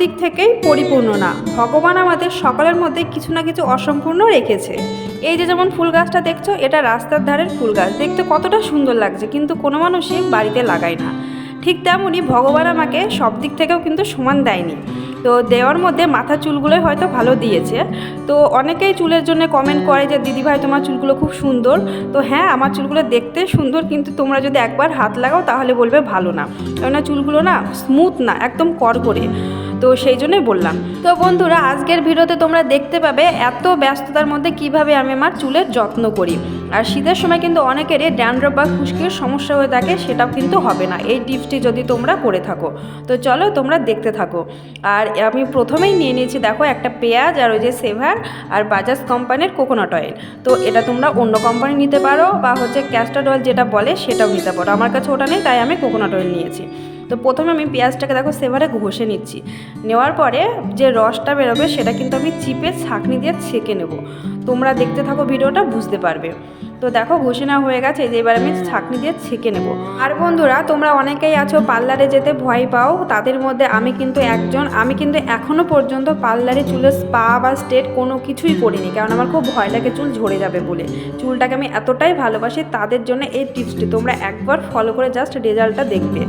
দিক থেকেই পরিপূর্ণ না। ভগবান আমাদের সকলের মধ্যে কিছু না কিছু অসম্পূর্ণ রেখেছে। এই যে যেমন ফুল গাছটা দেখছ, এটা রাস্তার ধারের ফুল গাছ। দেখতে কতটা সুন্দর লাগছে, কিন্তু কোনো মানুষই বাড়িতে লাগায় না। ঠিক তেমনই ভগবান আমাকে সব দিক থেকেও কিন্তু সমান দেয়নি। তো দেওয়ার মধ্যে মাথা চুলগুলোই হয়তো ভালো দিয়েছে। তো অনেকেই চুলের জন্য কমেন্ট করে যে দিদিভাই তোমার চুলগুলো খুব সুন্দর। তো হ্যাঁ আমার চুলগুলো দেখতে সুন্দর, কিন্তু তোমরা যদি একবার হাত লাগাও, তাহলে বলবে ভালো না। কেননা চুলগুলো না স্মুথ না, একদম কড়কড়ে তো সেই জন্যই বললাম। তো বন্ধুরা, আজকের ভিডিওতে তোমরা দেখতে পাবে এত ব্যস্ততার মধ্যে কীভাবে আমি আমার চুলের যত্ন করি। আর শীতের সময় কিন্তু অনেকেরই ড্যান্ড্রফ বা খুশকির সমস্যা হয়ে থাকে, সেটাও কিন্তু হবে না। এই টিপসটি যদি তোমরা করে থাকো, তো চলো তোমরা দেখতে থাকো। আর আমি প্রথমেই নিয়ে নিয়েছি, দেখো, একটা পেঁয়াজ আর ওই যে সেভার আর বাজাজ কোম্পানির কোকোনাট অয়েল। তো এটা তোমরা অন্য কোম্পানি নিতে পারো বা হচ্ছে ক্যাস্টার্ড অয়েল যেটা বলে সেটাও নিতে পারো। আমার কাছে ওটা নেই, তাই আমি কোকোনাট অয়েল নিয়েছি। তো প্রথমে আমি পেঁয়াজটাকে দেখো সেভারে ঘষে নিচ্ছি। নেওয়ার পরে যে রসটা বেরোবে সেটা কিন্তু আমি চিপে ছাঁকনি দিয়ে ছেঁকে নেব। তোমরা দেখতে থাকো ভিডিওটা, বুঝতে পারবে। তো দেখো ঘোষণা হয়ে গেছে যে এবার আমি ছাঁকনি দিয়ে ছেঁকে নেব। আর বন্ধুরা, তোমরা অনেকেই আছো পার্লারে যেতে ভয় পাও, তাদের মধ্যে আমি কিন্তু একজন। আমি কিন্তু এখনও পর্যন্ত পার্লারে চুলের স্পা বা স্টেট কোনো কিছুই করিনি কারণ আমার খুব ভয় লাগে চুল ঝরে যাবে বলে। চুলটাকে আমি এতটাই ভালোবাসি তাদের জন্য এই টিপসটি, তোমরা একবার ফলো করে জাস্ট রেজাল্টটা দেখবে।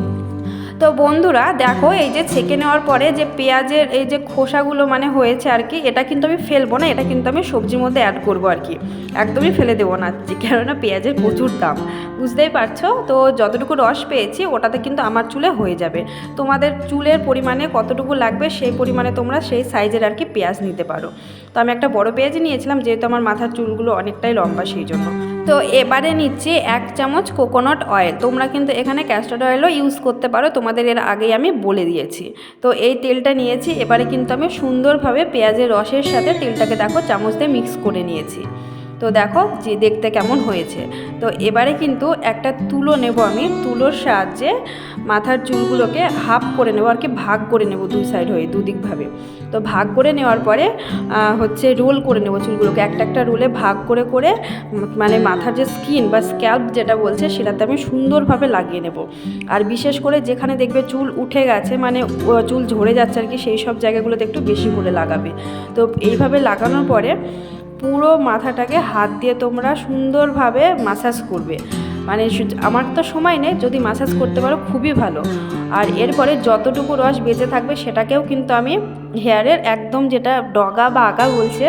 তো বন্ধুরা, দেখো এই যে ছেঁকে নেওয়ার পরে যে পেঁয়াজের এই যে খোসাগুলো মানে হয়েছে আর কি, এটা কিন্তু আমি ফেলব না, এটা কিন্তু আমি সবজির মধ্যে অ্যাড করব আর কি। একদমই ফেলে দেবো না কেননা পেঁয়াজের প্রচুর দাম। বুঝতেই পারছ? তো যতটুকু রস পেয়েছি, ওটাতে কিন্তু আমার চুলে হয়ে যাবে। তোমাদের চুলের পরিমাণে কতটুকু লাগবে, সেই পরিমাণে তোমরা সেই সাইজের আর কি পেঁয়াজ নিতে পারো। তো আমি একটা বড় পেঁয়াজ নিয়েছিলাম, যেহেতু আমার মাথার চুলগুলো অনেকটাই লম্বা সেই জন্য। তো এবারে নিচ্ছি এক চামচ কোকোনাট অয়েল তোমরা কিন্তু এখানে ক্যাস্টার্ড অয়েলও ইউজ করতে পারো, তোমাদের এর আগেই আমি বলে দিয়েছি। তো এই তেলটা নিয়েছি, এবারে কিন্তু আমি সুন্দরভাবে পেঁয়াজের রসের সাথে তেলটাকে দেখো চামচ দিয়ে মিক্স করে নিয়েছি। তো দেখো যে দেখতে কেমন হয়েছে। তো এবারে কিন্তু একটা তুলো নেব আমি। তুলোর সাহায্যে মাথার চুলগুলোকে হাফ করে নেব আর কি, ভাগ করে নেব দুই সাইড হয়ে দুদিকভাবে তো ভাগ করে নেওয়ার পরে হচ্ছে রোল করে নেব চুলগুলোকে। একটা একটা রোলে ভাগ করে করে মানে মাথার যে স্কিন বা স্ক্যাল্প যেটা বলছে সেটাতে আমি সুন্দরভাবে লাগিয়ে নেব। আর বিশেষ করে যেখানে দেখবে চুল উঠে গেছে মানে চুল ঝরে যাচ্ছে আর কি, সেই সব জায়গাগুলোতে একটু বেশি করে লাগাবে। তো এইভাবে লাগানোর পরে পুরো মাথাটাকে হাত দিয়ে তোমরা সুন্দরভাবে মাসাজ করবে। মানে আমার তো সময় নেই, যদি মাসাজ করতে পারো খুবই ভালো। আর এরপরে যতটুকু রস বেঁচে থাকবে সেটাকেও কিন্তু আমি হেয়ারের একদম যেটা ডগা বা আগা বলছে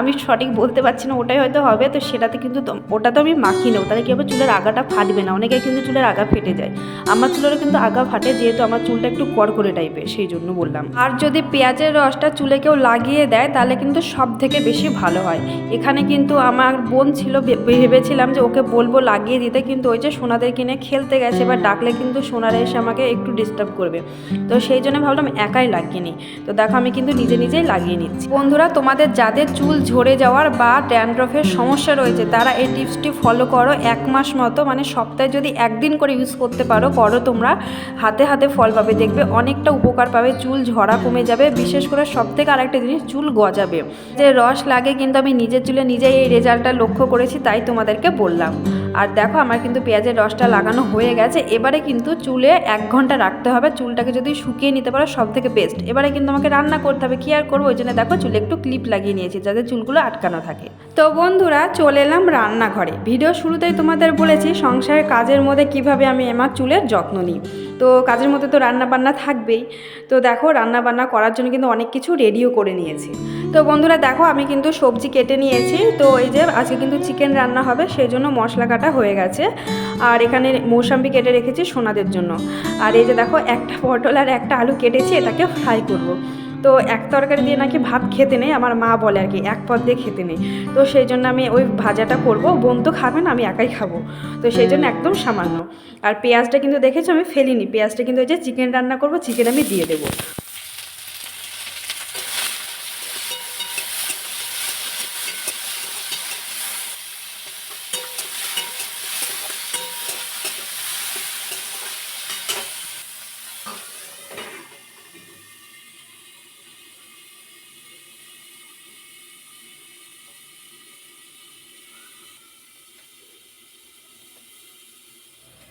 আমি সঠিক বলতে পারছি না, ওটাই হয়তো হবে, তো সেটাতে কিন্তু ওটা তো আমি মাখি নেব। তাহলে কি হবে? চুলের আগাটা ফাটবে না, অনেকে কিন্তু চুলের আগা ফেটে যায়। আমার চুলেরও কিন্তু আগা ফাটে, যেহেতু আমার চুলটা একটু কড়কড়ে টাইপের, সেই জন্য বললাম। আর যদি পেঁয়াজের রসটা চুলে কেউ লাগিয়ে দেয়, তাহলে কিন্তু সব থেকে বেশি ভালো হয়। এখানে কিন্তু আমার বোন ছিল ভেবেছিলাম যে ওকে বলব লাগিয়ে দিতে, কিন্তু ওই যে সোনাদের কিনে খেলতে গেছে, বা ডাকলে কিন্তু সোনারা এসে আমাকে একটু ডিস্টার্ব করবে। তো সেই জন্য ভাবলাম একাই লাগিয়ে নিই। তো দেখো, আমি কিন্তু নিজে নিজেই লাগিয়ে নিচ্ছি। বন্ধুরা, তোমাদের যাদের চুল ঝরে যাওয়ার বা ড্যান্ড্রফের সমস্যা রয়েছে, তারা এই টিপসটি ফলো করো এক মাস মতো মানে সপ্তাহে যদি একদিন করে ইউজ করতে পারো, করো তোমরা, হাতে হাতে ফল পাবে, দেখবে অনেকটা উপকার পাবে, চুল ঝরা কমে যাবে, বিশেষ করে সব থেকে আরেকটা জিনিস, চুল গজাবে। যে রস লাগে কিন্তু আমি নিজের চুলে নিজেই এই রেজাল্টটা লক্ষ্য করেছি, তাই তোমাদেরকে বললাম। আর দেখো, আমার কিন্তু পেঁয়াজের রসটা লাগানো হয়ে গেছে, এবারে কিন্তু চুলে এক ঘণ্টা রাখতে হবে, চুলটাকে যদি শুকিয়ে নিতে পারো সব থেকে বেস্ট এবারে কিন্তু আমাকে রান্না করতে হবে, কি আর করব, ওই জন্য দেখো, চুলে একটু ক্লিপ লাগিয়ে নিয়েছি যাতে চুলগুলো আটকানো থাকে। তো বন্ধুরা, চলে এলাম রান্নাঘরে। ভিডিও শুরুতেই তোমাদের বলেছি সংসারের কাজের মধ্যে কীভাবে আমি আমার চুলের যত্ন নিই। তো কাজের মধ্যে তো রান্না বান্না থাকবেই। তো দেখো রান্না বান্না করার জন্য কিন্তু অনেক কিছু রেডিও করে নিয়েছি। তো বন্ধুরা, দেখো, আমি কিন্তু সবজি কেটে নিয়েছি। তো এই যে আজকে কিন্তু চিকেন রান্না হবে সেই জন্য মশলা কাটা হয়ে গেছে। আর এখানে মৌসাম্বি কেটে রেখেছি সোনাদের জন্য। আর এই যে দেখো, একটা পটল আর একটা আলু কেটেছি, এটাকে ফ্রাই করব। তো এক তরকারি দিয়ে নাকি ভাত খেতে নেই, আমার মা বলে আর কি, এক পদ দিয়ে খেতে নেই। তো সেই জন্য আমি ওই ভাজাটা করব, বোন তো খাবে না, আমি একাই খাব। তো সেই জন্য একদম সামান্য। আর পেঁয়াজটা কিন্তু দেখেছ আমি ফেলিনি, পেঁয়াজটা কিন্তু ওই যে চিকেন রান্না করব চিকেন আমি দিয়ে দেবো।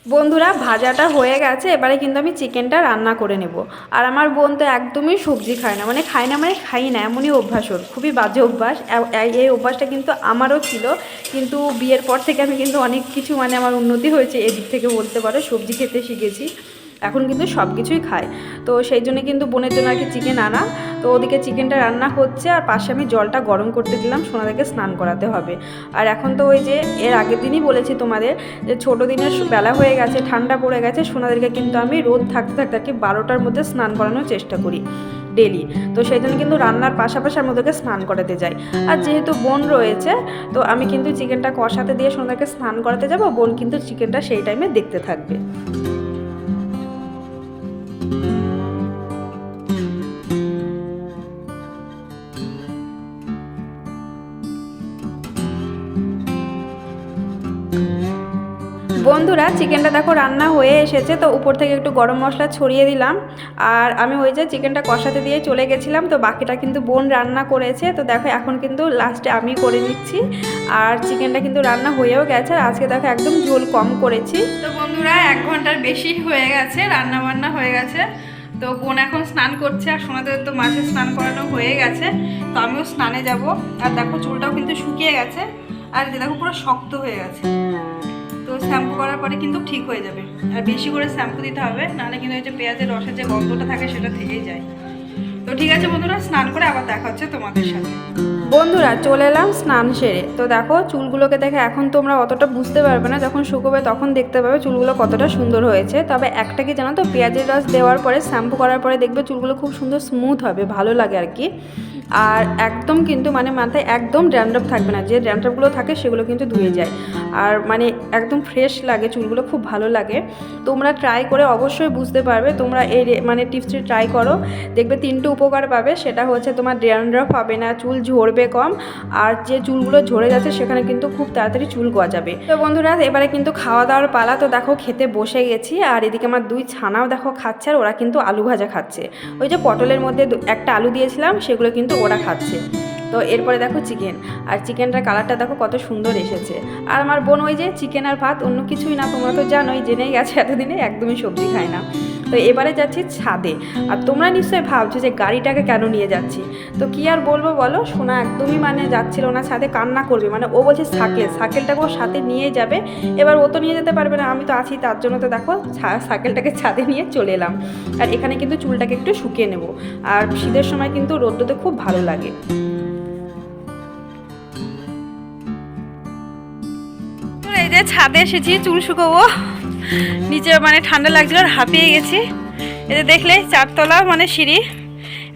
বন্ধুরা, ভাজাটা হয়ে গেছে, এবারে কিন্তু আমি চিকেনটা রান্না করে নেব। আর আমার বোন তো একদমই সবজি খায় না মানে খায় না মানে খাই না, এমনই অভ্যাস ওর, খুবই বাজে অভ্যাস। এই অভ্যাসটা কিন্তু আমারও ছিল, কিন্তু বিয়ের পর থেকে আমি কিন্তু অনেক কিছু মানে আমার উন্নতি হয়েছে, এদিক থেকে বলতে পারো, সবজি খেতে শিখেছি। এখন কিন্তু সব কিছুই খায়। তো সেই জন্য কিন্তু বোনের জন্য আর কি চিকেন আনা। তো ওদিকে চিকেনটা রান্না হচ্ছে আর পাশে আমি জলটা গরম করতে দিলাম, সোনাদাকে স্নান করাতে হবে। আর এখন তো ওই যে এর আগের দিনই বলেছি তোমাদের যে ছোটো দিনের বেলা হয়ে গেছে, ঠান্ডা পড়ে গেছে সোনাদেরকে কিন্তু আমি রোদ থাকতে থাকতে আর কি বারোটার মধ্যে স্নান করানোর চেষ্টা করি ডেলি তো সেই জন্য কিন্তু রান্নার পাশাপাশি আমি ওদেরকে স্নান করাতে যাই। আর যেহেতু বোন রয়েছে, তো আমি কিন্তু চিকেনটা কষাতে দিয়ে সোনাদাকে স্নান করাতে যাব, বোন কিন্তু চিকেনটা সেই টাইমে দেখতে থাকবে। বন্ধুরা চিকেনটা দেখো রান্না হয়ে এসেছে, তো উপর থেকে একটু গরম মশলা ছড়িয়ে দিলাম। আর আমি ওই যে চিকেনটা কষাতে দিয়ে চলে গেছিলাম, তো বাকিটা কিন্তু বোন রান্না করেছে। তো দেখো এখন কিন্তু লাস্টে আমি করে নিচ্ছি। আর চিকেনটা কিন্তু রান্না হয়েও গেছে, আর আজকে দেখো একদম ঝোল কম করেছি। তো বন্ধুরা, এক ঘণ্টার বেশি হয়ে গেছে রান্না বান্না হয়ে গেছে। তো বোন এখন স্নান করছে, আর সোনাদের তো মাঝে স্নান করানো হয়ে গেছে, তো আমিও স্নানে যাব। আর দেখো চুলটাও কিন্তু শুকিয়ে গেছে, আর দেখো পুরো শক্ত হয়ে গেছে। তো শ্যাম্পু পরে কিন্তু ঠিক হয়ে যাবে। আর বেশি করে শ্যাম্পু দিতে হবে, নাহলে কিন্তু ওই যে পেঁয়াজের রসের যে গন্ধটা থাকে সেটা থেকেই যায়। ঠিক আছে বন্ধুরা, স্নান করে আবার দেখা হচ্ছে তোমাদের সাথে। বন্ধুরা, চলে এলাম স্নান সেরে। তো দেখো, চুলগুলোকে দেখে এখন তোমরা অতটা বুঝতে পারবে না, যখন শুকোবে তখন দেখতে পাবে চুলগুলো কতটা সুন্দর হয়েছে। তবে একটা কি জানো তো, পেঁয়াজের রস দেওয়ার পরে, শ্যাম্পু করার পরে দেখবে চুলগুলো খুব সুন্দর স্মুথ হবে, ভালো লাগে আর কি। আর একদম কিন্তু মানে মাথায় একদম ড্যান্ড্রফ থাকবে না, যে ড্যান্ড্রফগুলো থাকে সেগুলো কিন্তু ধুয়ে যায়। আর মানে একদম ফ্রেশ লাগে, চুলগুলো খুব ভালো লাগে। তোমরা ট্রাই করে অবশ্যই বুঝতে পারবে, তোমরা এই মানে টিপসটি ট্রাই করো। দেখবে তিনটে উপকার পাবে সেটা হচ্ছে তোমার ড্যান্ড্রফ হবে না, চুল ঝরবে কম, আর যে চুলগুলো ঝরে যাচ্ছে সেখানে কিন্তু খুব তাড়াতাড়ি চুল গজাবে। তো বন্ধুরা, এবারে কিন্তু খাওয়া দাওয়ার পালা তো দেখো খেতে বসে গেছি, আর এদিকে আমার দুই ছানাও দেখো খাচ্ছে, আর ওরা কিন্তু আলু ভাজা খাচ্ছে। ওই যে পটলের মধ্যে একটা আলু দিয়েছিলাম, সেগুলো কিন্তু ওরা খাচ্ছে। তো এরপরে দেখো চিকেন, আর চিকেনটার কালারটা দেখো কত সুন্দর এসেছে। আর আমার বোন ওই যে চিকেন আর ভাত অন্য কিছুই না, তোমরা তো জানোই, জেনেই গেছে, এতদিনে একদমই সবজি খায় না। তো এবারে যাচ্ছি ছাদে। আর তোমরা নিশ্চয়ই ভাবছ যে গাড়িটাকে কেন নিয়ে যাচ্ছি? তো কি আর বলব বলো? সোনা একদমই মানে যাচ্ছিল না, ছাদে কান্না করবে। মানে ও বলছে সাইকেল সাইকেলটাকে ও সাথে নিয়ে যাবে। এবার ও তো নিয়ে যেতে পারবে না, আমি তো আছি তার জন্য। তো দেখো সাইকেলটাকে ছাদে নিয়ে চলে এলাম। আর এখানে কিন্তু চুলটাকে একটু শুকিয়ে নেব। আর শীতের সময় কিন্তু রোদ্রতে খুব ভালো লাগে। এই যে ছাদে এসেছি, চুল শুকোবো। নিচে মানে ঠান্ডা লাগছিল আর হাঁপিয়ে গেছি। যে দেখলে, চারতলা মানে সিঁড়ি।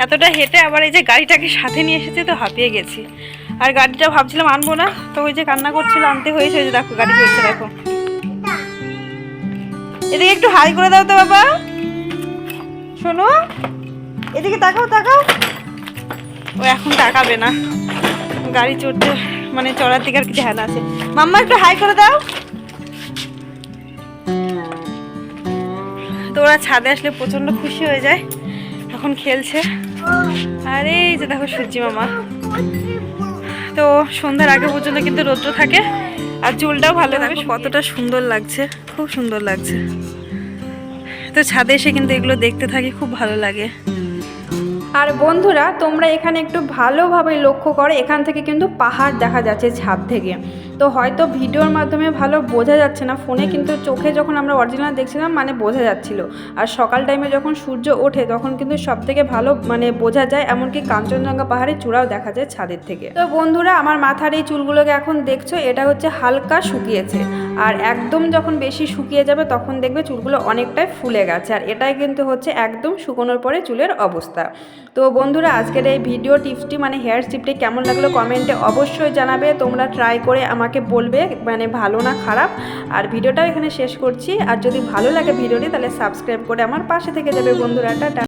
এতটা হেঁটে আবার এই যে গাড়িটাকে সাথে নিয়ে এসেছি তো হাঁপিয়ে গেছি। আর গাড়িটা ভাবছিলাম আনব না, তো ওই যে কান্না করছিল, আনতে হয়েছে, ওই যে দেখো, গাড়ি চলছে দেখো। এদিকে একটু হাই করে দাও তো বাবা। শোনো, এদিকে তাকাও তাকাও। ও এখন তাকাবে না। গাড়ি চড়তে মানে চড়ার দিকে আর কি ধ্যান আছে। মাম্মা একটু হাই করে দাও। তো ওরা ছাদে আসলে প্রচণ্ড খুশি হয়ে যায়। এখন খেলছে। আরে এই যে দেখো সূর্যি মামা। তো সন্ধ্যার আগে পর্যন্ত কিন্তু রৌদ্র থাকে, আর চুলটাও ভালো থাকে। কতটা সুন্দর লাগছে, খুব সুন্দর লাগছে। তো ছাদে এসে কিন্তু এগুলো দেখতে থাকি, খুব ভালো লাগে। আর বন্ধুরা, তোমরা এখানে একটু ভালোভাবে লক্ষ্য করো, এখান থেকে কিন্তু পাহাড় দেখা যাচ্ছে ছাদ থেকে। তো হয়তো ভিডিওর মাধ্যমে ভালো বোঝা যাচ্ছে না। ফোনে কিন্তু চোখে যখন আমরা অরিজিনাল দেখছিলাম মানে বোঝা যাচ্ছিল। আর সকাল টাইমে যখন সূর্য ওঠে তখন কিন্তু সব থেকে ভালো মানে বোঝা যায় এমনকি কাঞ্চনজঙ্ঘা পাহাড়ের চূড়াও দেখা যায় ছাদের থেকে। তো বন্ধুরা আমার মাথার এই চুলগুলোকে এখন দেখছ এটা হচ্ছে হালকা শুকিয়েছে। আর একদম যখন বেশি শুকিয়ে যাবে তখন দেখবে চুলগুলো অনেকটাই ফুলে গেছে। আর এটাই কিন্তু হচ্ছে একদম শুকোনোর পরে চুলের অবস্থা। তো বন্ধুরা আজকের এই ভিডিও টিপসটি মানে হেয়ার স্টিপটি কেমন লাগল কমেন্টে অবশ্যই জানাবে। তোমরা ট্রাই করে আমাকে বলবে মানে ভালো না খারাপ। আর ভিডিওটাও এখানে শেষ করছি। আর যদি ভালো লাগে ভিডিওটি তাহলে সাবস্ক্রাইব করে আমার পাশে থেকে যাবে বন্ধুরা। টাটা।